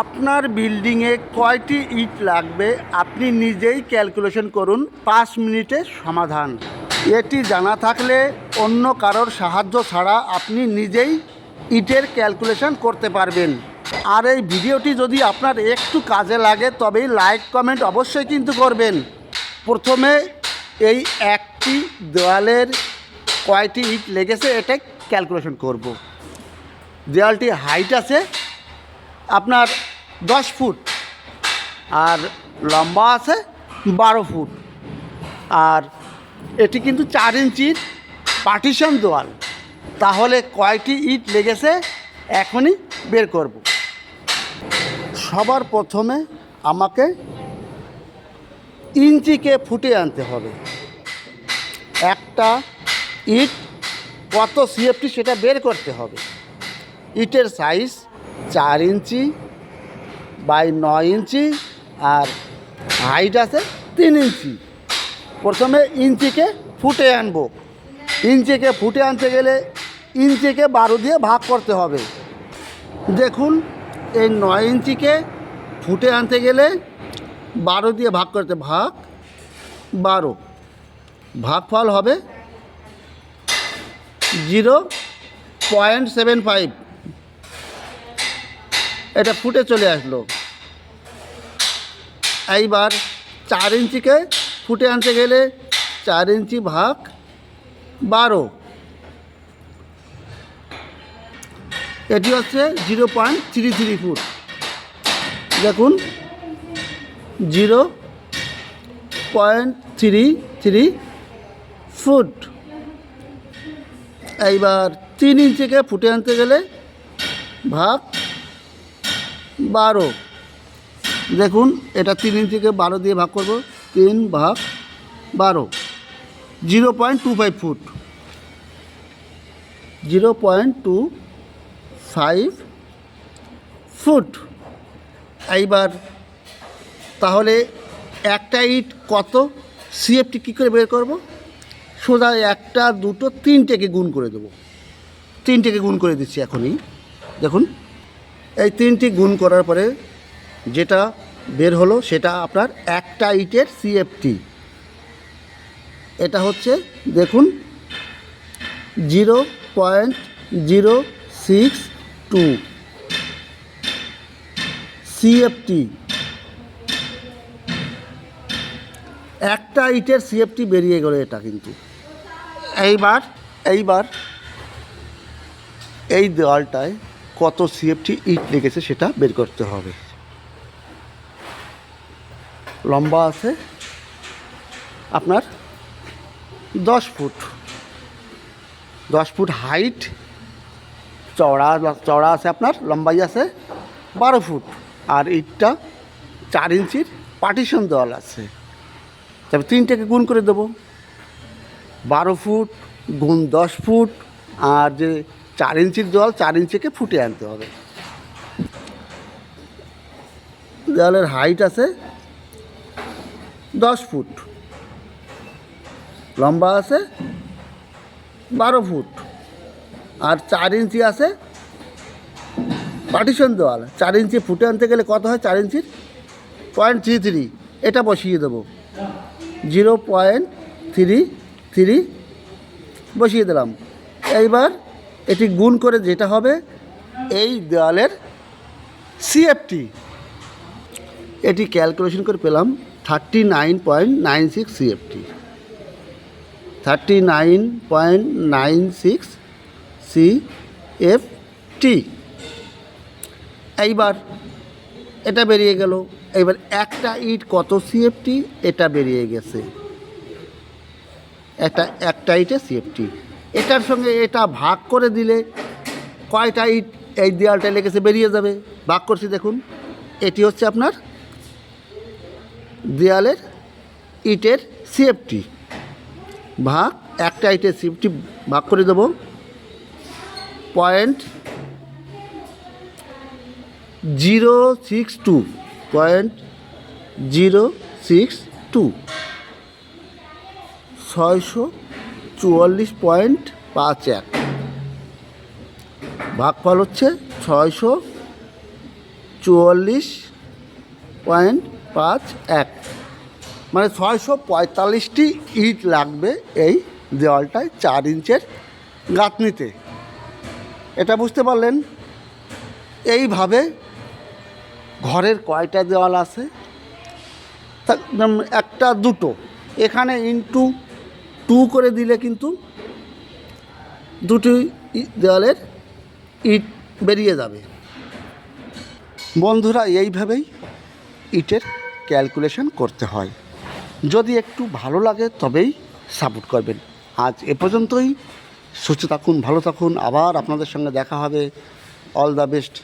আপনার বিল্ডিংয়ে কয়টি ইট লাগবে? আপনি নিজেই ক্যালকুলেশন করুন। পাঁচ মিনিটে সমাধান। এটি জানা থাকলে অন্য কারোর সাহায্য ছাড়া আপনি নিজেই ইটের ক্যালকুলেশন করতে পারবেন। আর এই ভিডিওটি যদি আপনার একটু কাজে লাগে, তবেই লাইক, কমেন্ট অবশ্যই কিন্তু করবেন। প্রথমে এই একটি দেওয়ালের কয়টি ইট লেগেছে, এটাই ক্যালকুলেশন করব। দেওয়ালটি হাইট আছে আপনার দশ ফুট আর লম্বা আছে বারো ফুট। আর এটি কিন্তু চার ইঞ্চির পার্টিশন দেওয়াল। তাহলে কয়টি ইট লেগেছে এখনই বের করব। সবার প্রথমে আমাকে ইঞ্চিকে ফুটে আনতে হবে। একটা ইট কত সিএফটি সেটা বের করতে হবে। ইটের সাইজ চার ইঞ্চি বাই নয় ইঞ্চি আর হাইট আছে তিন ইঞ্চি। প্রথমে ইঞ্চিকে ফুটে আনব। ইঞ্চিকে ফুটে আনতে গেলে ইঞ্চিকে বারো দিয়ে ভাগ করতে হবে। দেখুন, এই নয় ইঞ্চিকে ফুটে আনতে গেলে বারো দিয়ে ভাগ করতে ভাগ বারো। ভাগফল হবে জিরো পয়েন্ট সেভেন ফাইভ। এটা ফুটে চলে আসলো। এইবার চার ইঞ্চিকে ফুটে আনতে গেলে চার ইঞ্চি ভাগ বারো। এটি হচ্ছে zero point three three foot. দেখুন, zero point three three foot. এইবার তিন ইঞ্চিকে ফুটে আনতে গেলে ভাগ বারো। দেখুন, এটা তিন ইঞ্চিকে বারো দিয়ে ভাগ করব। তিন ভাগ বারো। Zero point two five foot. Zero point two five foot. এইবার, তাহলে একটা ইট কত? সিএফটি কী করে বের করব? সোজা একটা, দুটো, তিনটেকে গুণ করে দেবো। তিনটেকে গুণ করে দিচ্ছি এখনই। দেখুন এই তিনটি গুণ করার পরে যেটা বের হলো সেটা আপনার একটা ইটের সিএফটি এটা হচ্ছে, দেখুন zero point zero six two CFT একটা ইটের সিএফটি বেরিয়ে গেল এটা কিন্তু। এইবার এইবার, এই দেওয়ালটায় কত সিএফটি ইট লেগেছে সেটা বের করতে হবে। লম্বা আছে। আপনার দশ ফুট। দশ ফুট হাইট। চওড়া চওড়া আছে আপনার, লম্বাই আছে বারো ফুট। আর ইটটা চার ইঞ্চির পার্টিশন দেওয়াল আছে। তবে তিনটাকে গুণ করে দেবো। বারো ফুট গুণ দশ ফুট। আর যে চার ইঞ্চির জল চার ইঞ্চিকে ফুটে আনতে হবে। দেওয়ালের হাইট আছে দশ ফুট। লম্বা আছে বারো ফুট। আর চার ইঞ্চি আছে পার্টিশন দেওয়াল। চার ইঞ্চি ফুটে আনতে গেলে কত হয় চার ইঞ্চির? পয়েন্ট থ্রি থ্রি এটা বসিয়ে দেবো। জিরো পয়েন্ট থ্রি থ্রি বসিয়ে দিলাম। এইবার এটি গুণ করে যেটা হবে, এই দেওয়ালের সিএফটি এটি ক্যালকুলেশন করে পেলাম thirty nine point nine six CFT thirty nine point nine six C F T এইবার এটা বেরিয়ে গেল। এবার একটা ইট কত সিএফটি এটা বেরিয়ে গেছে। একটা একটা ইটে সিএফটি এটার সঙ্গে এটা ভাগ করে দিলে কয়টা ইট এই দেয়ালটা লেগেছে, বেরিয়ে যাবে। ভাগ করছি দেখুন, এটি হচ্ছে আপনার দেয়ালের ইটের সিএফটি ভাগ, একটা ইটের সিএফটি ভাগ করে দেবো। Point zero six two, point zero six two. ছয়শো চুয়াল্লিশ পয়েন্ট পাঁচ এক। ভাগফল হচ্ছে ছয়শো চুয়াল্লিশ পয়েন্ট পাঁচ এক। মানে ছয়শো পঁয়তাল্লিশটি ইট লাগবে এই দেওয়ালটায় চার ইঞ্চের গাঁথনিতে। এটা বুঝতে পারলেন? এইভাবে ঘরের কয়টা দেওয়াল আছে? একটা দুটো। এখানে ইনটু টু করে দিলে কিন্তু দুটি দেওয়ালের ইট বেরিয়ে যাবে। বন্ধুরা, এইভাবেই ইটের ক্যালকুলেশন করতে হয়। যদি একটু ভালো লাগে তবেই সাপোর্ট করবেন। আজ এ পর্যন্তই। সুস্থ থাকুন, ভালো থাকুন। আবার আপনাদের সঙ্গে দেখা হবে। All the best.